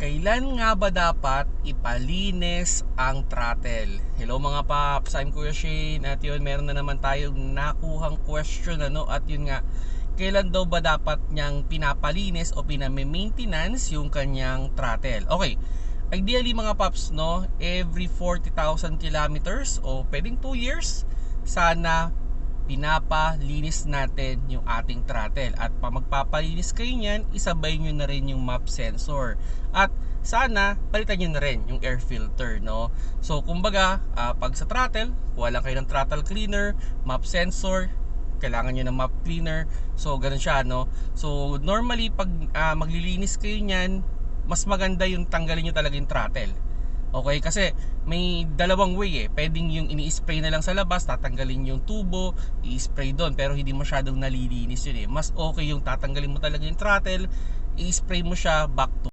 Kailan nga ba dapat ipalinis ang throttle? Hello mga paps, I'm Kuya Shane at yun meron na naman tayong nakuhang question ano at yun nga kailan daw ba dapat niyang pinapalinis o piname-maintenance yung kanyang throttle? Okay, ideally mga paps no, every 40,000 kilometers o pwedeng 2 years sana pinapalinis natin yung ating throttle. At pa magpapalinis kayo niyan isabay nyo na rin yung map sensor. At sana palitan nyo na rin yung air filter no? So kumbaga ah, pag sa throttle kuha lang kayo ng throttle cleaner map sensor kailangan nyo ng map cleaner. So ganun siya no? So normally pag ah, maglilinis kayo niyan mas maganda yung tanggalin nyo talaga yung throttle Okay, kasi may dalawang way eh. Pwedeng yung ini-spray na lang sa labas, tatanggalin yung tubo, i-spray doon, pero hindi masyadong nalilinis yun eh. Mas okay yung tatanggalin mo talaga yung throttle, i-spray mo siya back to